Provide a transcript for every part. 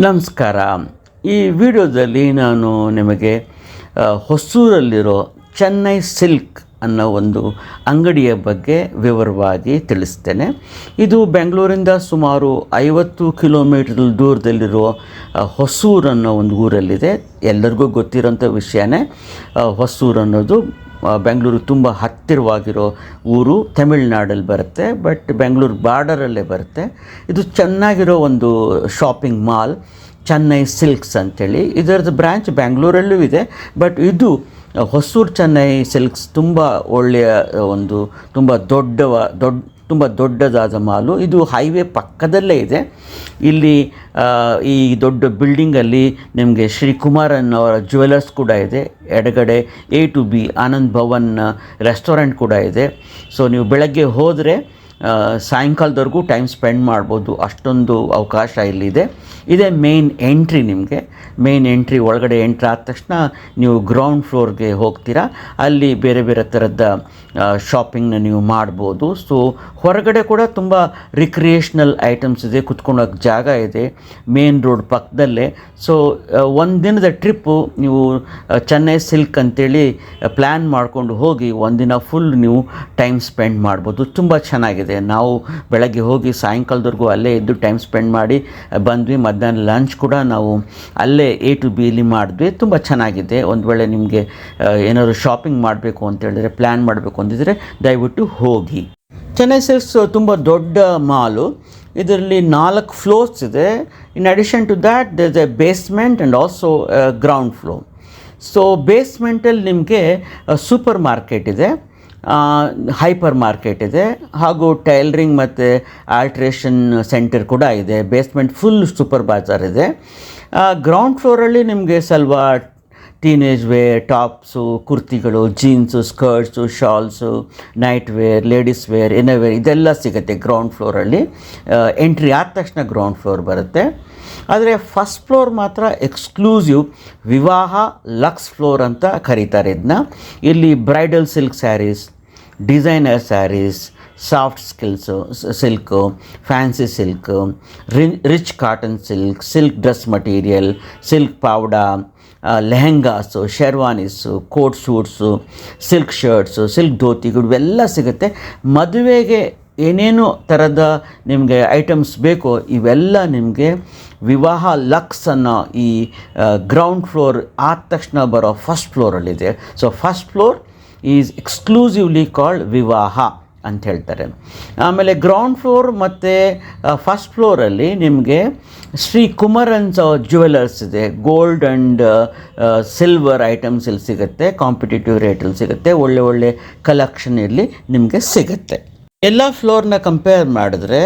ನಮಸ್ಕಾರ. ಈ ವಿಡಿಯೋದಲ್ಲಿ ನಾನು ನಿಮಗೆ ಹೊಸೂರಲ್ಲಿರೋ ಚೆನ್ನೈ ಸಿಲ್ಕ್ ಅನ್ನೋ ಒಂದು ಅಂಗಡಿಯ ಬಗ್ಗೆ ವಿವರವಾಗಿ ತಿಳಿಸ್ತೇನೆ. ಇದು ಬೆಂಗಳೂರಿಂದ ಸುಮಾರು ಐವತ್ತು ಕಿಲೋಮೀಟರ್ ದೂರದಲ್ಲಿರೋ ಹೊಸೂರು ಅನ್ನೋ ಒಂದು ಊರಲ್ಲಿದೆ. ಎಲ್ಲರಿಗೂ ಗೊತ್ತಿರೋಂಥ ವಿಷಯನೇ ಹೊಸೂರು ಅನ್ನೋದು. ಬೆಂಗಳೂರು ತುಂಬ ಹತ್ತಿರವಾಗಿರೋ ಊರು ತಮಿಳ್ನಾಡಲ್ಲಿ ಬರುತ್ತೆ, ಬಟ್ ಬೆಂಗಳೂರು ಬಾರ್ಡರಲ್ಲೇ ಬರುತ್ತೆ. ಇದು ಚೆನ್ನಾಗಿರೋ ಒಂದು ಶಾಪಿಂಗ್ ಮಾಲ್, ಚೆನ್ನೈ ಸಿಲ್ಕ್ಸ್ ಅಂತೇಳಿ. ಇದರದ್ದು ಬ್ರ್ಯಾಂಚ್ ಬೆಂಗಳೂರಲ್ಲೂ ಇದೆ, ಬಟ್ ಇದು ಹೊಸೂರು ಚೆನ್ನೈ ಸಿಲ್ಕ್ಸ್ ತುಂಬ ಒಳ್ಳೆಯ ಒಂದು ತುಂಬ ದೊಡ್ಡವ, ದೊಡ್ಡ ತುಂಬ ದೊಡ್ಡದಾದ ಮಾಲು. ಇದು ಹೈವೇ ಪಕ್ಕದಲ್ಲೇ ಇದೆ. ಇಲ್ಲಿ ಈ ದೊಡ್ಡ ಬಿಲ್ಡಿಂಗಲ್ಲಿ ನಿಮಗೆ ಶ್ರೀ ಕುಮಾರನ್ ಅವರ ಜ್ಯುವೆಲರ್ಸ್ ಕೂಡ ಇದೆ. ಎಡಗಡೆ A to B Anand Bhavan restaurant ಕೂಡ ಇದೆ. ಸೊ ನೀವು ಬೆಳಗ್ಗೆ ಹೋದರೆ ಸಾಯಂಕಾಲದವರೆಗೂ ಟೈಮ್ ಸ್ಪೆಂಡ್ ಮಾಡ್ಬೋದು. ಅಷ್ಟೊಂದು ಅವಕಾಶ ಇಲ್ಲಿದೆ. ಇದೇ ಮೇನ್ ಎಂಟ್ರಿ ನಿಮಗೆ. ಮೇನ್ ಎಂಟ್ರಿ ಒಳಗಡೆ ಎಂಟ್ರಿ ಆದ ತಕ್ಷಣ ನೀವು ಗ್ರೌಂಡ್ ಫ್ಲೋರ್ಗೆ ಹೋಗ್ತೀರಾ? ಅಲ್ಲಿ ಬೇರೆ ಬೇರೆ ಥರದ ಶಾಪಿಂಗ್ನ ನೀವು ಮಾಡ್ಬೋದು. ಸೊ ಹೊರಗಡೆ ಕೂಡ ತುಂಬ ರಿಕ್ರಿಯೇಷ್ನಲ್ ಐಟಮ್ಸ್ ಇದೆ. ಕುತ್ಕೊಳ್ಳೋಕೆ ಜಾಗ ಇದೆ. ಮೇನ್ ರೋಡ್ ಪಕ್ಕದಲ್ಲೇ. ಸೊ ಒಂದು ದಿನದ ಟ್ರಿಪ್ಪು ನೀವು ಚೆನ್ನೈ ಸಿಲ್ಕ್ ಅಂತೇಳಿ ಪ್ಲ್ಯಾನ್ ಮಾಡಿಕೊಂಡು ಹೋಗಿ ಒಂದಿನ ಫುಲ್ ನೀವು ಟೈಮ್ ಸ್ಪೆಂಡ್ ಮಾಡ್ಬೋದು. ತುಂಬ ಚೆನ್ನಾಗಿದೆ. ನಾವು ಬೆಳಗ್ಗೆ ಹೋಗಿ ಸಾಯಂಕಾಲದವರೆಗೂ ಅಲ್ಲೇ ಇದ್ದು ಟೈಮ್ ಸ್ಪೆಂಡ್ ಮಾಡಿ, ಬಂದ್ವಿ. ಮಧ್ಯಾಹ್ನ ಲಂಚ್ ಕೂಡ ನಾವು ಅಲ್ಲೇ ಎ ಟು ಬಿಲಿ ಮಾಡಿದ್ವಿ. ತುಂಬ ಚೆನ್ನಾಗಿದೆ. ಒಂದು ವೇಳೆ ನಿಮಗೆ ಏನಾದರೂ ಶಾಪಿಂಗ್ ಮಾಡಬೇಕು ಅಂತ ಹೇಳಿದ್ರೆ ಪ್ಲ್ಯಾನ್ ಮಾಡಬೇಕು ಅಂತಿದ್ರೆ ದಯವಿಟ್ಟು ಹೋಗಿ. ಚೆನ್ನೈ ಸಿಲ್ಕ್ಸ್ ತುಂಬ ದೊಡ್ಡ ಮಾಲು ಇದರಲ್ಲಿ ನಾಲ್ಕು ಫ್ಲೋರ್ಸ್ ಇದೆ. In addition to that the a basement and also ground floor so ಬೇಸ್ಮೆಂಟಲ್ಲಿ ನಿಮಗೆ ಸೂಪರ್ ಮಾರ್ಕೆಟ್ ಇದೆ. ಹೈಪರ್ ಮಾರ್ಕೆಟ್ ಇದೆ. ಹಾಗೂ ಟೈಲರಿಂಗ್ ಮತ್ತು ಆಲ್ಟ್ರೇಷನ್ ಸೆಂಟರ್ ಕೂಡ ಇದೆ. ಬೇಸ್ಮೆಂಟ್ ಫುಲ್ ಸೂಪರ್ ಬಾಜಾರ್ ಇದೆ. ಗ್ರೌಂಡ್ ಫ್ಲೋರಲ್ಲಿ ನಿಮಗೆ salwar teenage wear, tops, ಕುರ್ತಿಗಳು, jeans, skirts, shawls, night wear, ladies wear wear, ಇದೆಲ್ಲ ಸಿಗುತ್ತೆ ಗ್ರೌಂಡ್ ಫ್ಲೋರಲ್ಲಿ ಎಂಟ್ರಿ ಆದ ತಕ್ಷಣ ಗ್ರೌಂಡ್ ಫ್ಲೋರ್ ಬರುತ್ತೆ. ಆದರೆ ಫಸ್ಟ್ ಫ್ಲೋರ್ ಮಾತ್ರ ಎಕ್ಸ್ಕ್ಲೂಸಿವ್ ವಿವಾಹ ಲಕ್ಸ್ ಫ್ಲೋರ್ ಅಂತ ಕರೀತಾರೆ ಇದನ್ನ ಇಲ್ಲಿ bridal silk saris designer saris soft silks silk fancy silk rich cotton silk silk dress material silk ಪೌಡ lehengas sherwanis coat suits silk shirts silk ಧೋತಿಗಳು ಇವೆಲ್ಲ ಸಿಗುತ್ತೆ. ಮದುವೆಗೆ ಏನೇನು ಥರದ ನಿಮಗೆ ಐಟಮ್ಸ್ ಬೇಕೋ ಇವೆಲ್ಲ ನಿಮಗೆ ವಿವಾಹ ಲಕ್ಸ್ ಅನ್ನೋ ಈ ಗ್ರೌಂಡ್ ಫ್ಲೋರ್ ಆದ ತಕ್ಷಣ ಬರೋ first ಫ್ಲೋರಲ್ಲಿದೆ so first floor is exclusively called Vivaha. ಅಂತ ಹೇಳ್ತಾರೆ. ಆಮೇಲೆ ಗ್ರೌಂಡ್ ಫ್ಲೋರ್ ಮತ್ತು ಫಸ್ಟ್ ಫ್ಲೋರಲ್ಲಿ ನಿಮಗೆ ಶ್ರೀ ಕುಮರನ್ಸ್ ಜ್ಯುವೆಲರ್ಸ್ ಇದೆ. ಗೋಲ್ಡ್ ಆ್ಯಂಡ್ ಸಿಲ್ವರ್ ಐಟಮ್ಸ್ ಇಲ್ಲಿ ಸಿಗುತ್ತೆ ಕಾಂಪಿಟೇಟಿವ್ ರೇಟಲ್ಲಿ ಸಿಗುತ್ತೆ, ಒಳ್ಳೆ ಒಳ್ಳೆ ಕಲೆಕ್ಷನ್ ಇಲ್ಲಿ ನಿಮಗೆ ಸಿಗುತ್ತೆ. ಎಲ್ಲ ಫ್ಲೋರ್ನ ಕಂಪೇರ್ ಮಾಡಿದ್ರೆ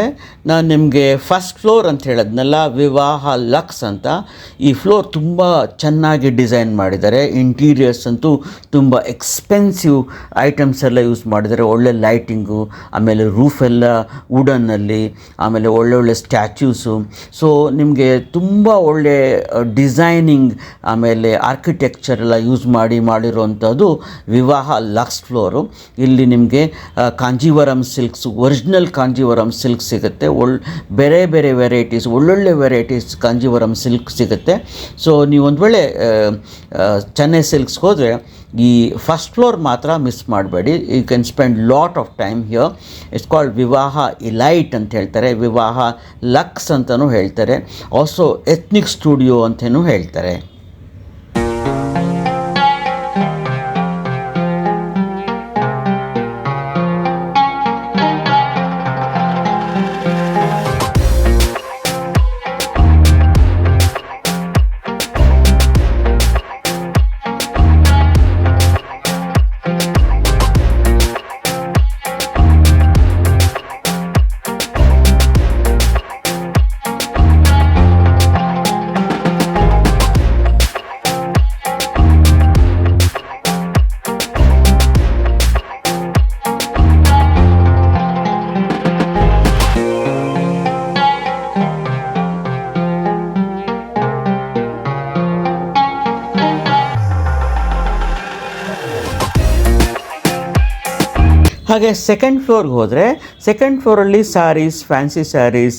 ನಾನು ನಿಮಗೆ ಫಸ್ಟ್ ಫ್ಲೋರ್ ಅಂತ ಹೇಳಿದ್ನಲ್ಲ, ವಿವಾಹ ಲಕ್ಸ್ ಅಂತ. ಈ ಫ್ಲೋರ್ ತುಂಬ ಚೆನ್ನಾಗಿ ಡಿಸೈನ್ ಮಾಡಿದ್ದಾರೆ. ಇಂಟೀರಿಯರ್ಸ್ ಅಂತೂ ತುಂಬ ಎಕ್ಸ್ಪೆನ್ಸಿವ್ ಐಟಮ್ಸ್ ಎಲ್ಲ ಯೂಸ್ ಮಾಡಿದ್ದಾರೆ. ಒಳ್ಳೆ ಲೈಟಿಂಗು ಆಮೇಲೆ ರೂಫ್ ಎಲ್ಲ ವುಡನ್ನಲ್ಲಿ ಆಮೇಲೆ ಒಳ್ಳೊಳ್ಳೆ ಒಳ್ಳೆ ಸ್ಟ್ಯಾಚ್ಯೂಸು ಸೊ ನಿಮಗೆ ತುಂಬ ಒಳ್ಳೆ ಡಿಸೈನಿಂಗ್ ಆಮೇಲೆ ಆರ್ಕಿಟೆಕ್ಚರ್ ಎಲ್ಲ ಯೂಸ್ ಮಾಡಿ ಮಾಡಿರುವಂಥದ್ದು ವಿವಾಹ ಲಕ್ಸ್ ಫ್ಲೋರು ಇಲ್ಲಿ ನಿಮಗೆ Kanjeevaram Kanjeevaram silks original Kanjeevaram silk ಸಿಗುತ್ತೆ. ಒಳ್, ಬೇರೆ ಬೇರೆ ವೆರೈಟೀಸ್ ಒಳ್ಳೊಳ್ಳೆ ವೆರೈಟೀಸ್ ಕಾಂಜೀವರಂ ಸಿಲ್ಕ್ ಸಿಗುತ್ತೆ. ಸೊ ನೀವು ಒಂದು ವೇಳೆ ಚೆನ್ನೈ ಸಿಲ್ಕ್ಸ್ ಹೋದರೆ, ಈ ಫಸ್ಟ್ ಫ್ಲೋರ್ ಮಾತ್ರ ಮಿಸ್ ಮಾಡಬೇಡಿ. You can spend lot of time here it's called Vivaha elite ಅಂತ ಹೇಳ್ತಾರೆ. ವಿವಾಹ ಲಕ್ಸ್ ಅಂತಲೂ ಹೇಳ್ತಾರೆ. ಆಲ್ಸೋ ಎತ್ನಿಕ್ ಸ್ಟುಡಿಯೋ ಅಂತಲೂ ಹೇಳ್ತಾರೆ. ಹಾಗೆ ಸೆಕೆಂಡ್ ಫ್ಲೋರ್ಗೆ ಹೋದರೆ second ಫ್ಲೋರಲ್ಲಿ saris fancy saris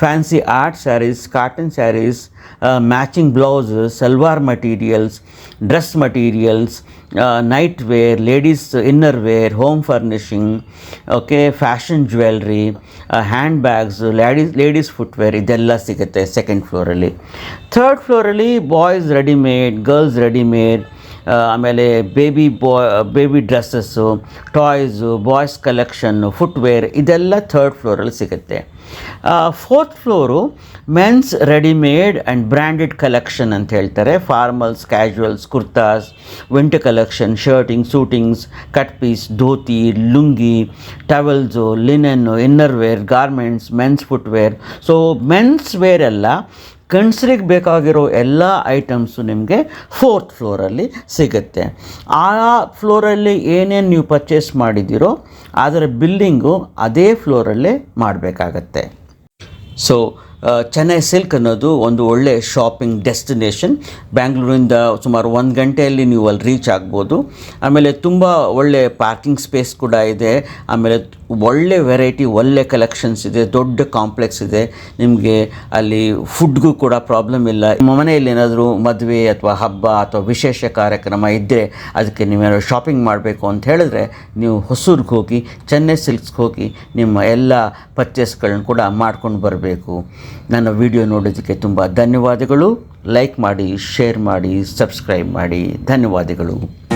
fancy art saris cotton saris matching blouses salwar materials dress materials night wear ladies inner wear home furnishing okay fashion jewellery hand bags ladies ladies footwear ಇದೆಲ್ಲ ಸಿಗುತ್ತೆ second ಫ್ಲೋರಲ್ಲಿ third ಫ್ಲೋರಲ್ಲಿ boys readymade girls readymade ಆಮೇಲೆ baby boy baby dresses toys boys collection footwear ಇದೆಲ್ಲ third ಫ್ಲೋರಲ್ಲಿ ಸಿಗುತ್ತೆ. Fourth floor men's readymade and branded collection ಅಂತ ಹೇಳ್ತಾರೆ. Formals casuals kurtas winter collection shirting suitings cut piece dhoti lungi towels linen inner wear garments men's footwear so men's wear ಎಲ್ಲ ಗಂಡಸ್ರಿಗೆ ಬೇಕಾಗಿರೋ ಎಲ್ಲ items ನಿಮಗೆ ಫೋರ್ತ್ ಫ್ಲೋರಲ್ಲಿ ಸಿಗುತ್ತೆ. ಆ ಫ್ಲೋರಲ್ಲಿ ಏನೇನು ನೀವು ಪರ್ಚೇಸ್ ಮಾಡಿದ್ದೀರೋ ಅದರ ಬಿಲ್ಲಿಂಗು ಅದೇ ಫ್ಲೋರಲ್ಲೇ ಮಾಡಬೇಕಾಗತ್ತೆ. ಸೊ ಚೆನ್ನೈ ಸಿಲ್ಕ್ ಅನ್ನೋದು ಒಂದು ಒಳ್ಳೆ ಶಾಪಿಂಗ್ ಡೆಸ್ಟಿನೇಷನ್ ಬ್ಯಾಂಗ್ಳೂರಿಂದ ಸುಮಾರು ಒಂದು ಗಂಟೆಯಲ್ಲಿ ನೀವು ಅಲ್ಲಿ ರೀಚ್ ಆಗ್ಬೋದು. ಆಮೇಲೆ ತುಂಬ ಒಳ್ಳೆ ಪಾರ್ಕಿಂಗ್ ಸ್ಪೇಸ್ ಕೂಡ ಇದೆ. ಆಮೇಲೆ ಒಳ್ಳೆ ವೆರೈಟಿ ಒಳ್ಳೆ ಕಲೆಕ್ಷನ್ಸ್ ಇದೆ, ದೊಡ್ಡ ಕಾಂಪ್ಲೆಕ್ಸ್ ಇದೆ. ನಿಮಗೆ ಅಲ್ಲಿ ಫುಡ್ಗೂ ಕೂಡ ಪ್ರಾಬ್ಲಮ್ ಇಲ್ಲ. ನಿಮ್ಮ ಮನೆಯಲ್ಲಿ ಏನಾದರೂ ಮದುವೆ ಅಥವಾ ಹಬ್ಬ ಅಥವಾ ವಿಶೇಷ ಕಾರ್ಯಕ್ರಮ ಇದ್ದರೆ ಅದಕ್ಕೆ ನೀವೇನಾದ್ರು ಶಾಪಿಂಗ್ ಮಾಡಬೇಕು ಅಂತ ಹೇಳಿದ್ರೆ ನೀವು ಹೊಸೂರ್ಗೆ ಹೋಗಿ, ಚೆನ್ನೈ ಸಿಲ್ಕ್ಸ್ಗೆ ಹೋಗಿ ನಿಮ್ಮ ಎಲ್ಲ ಪರ್ಚೇಸ್ಗಳನ್ನ ಕೂಡ ಮಾಡ್ಕೊಂಡು ಬರಬೇಕು. ನನ್ನ ವಿಡಿಯೋ ನೋಡೋದಕ್ಕೆ ತುಂಬ ಧನ್ಯವಾದಗಳು. ಲೈಕ್ ಮಾಡಿ ಶೇರ್ ಮಾಡಿ ಸಬ್ಸ್ಕ್ರೈಬ್ ಮಾಡಿ. ಧನ್ಯವಾದಗಳು.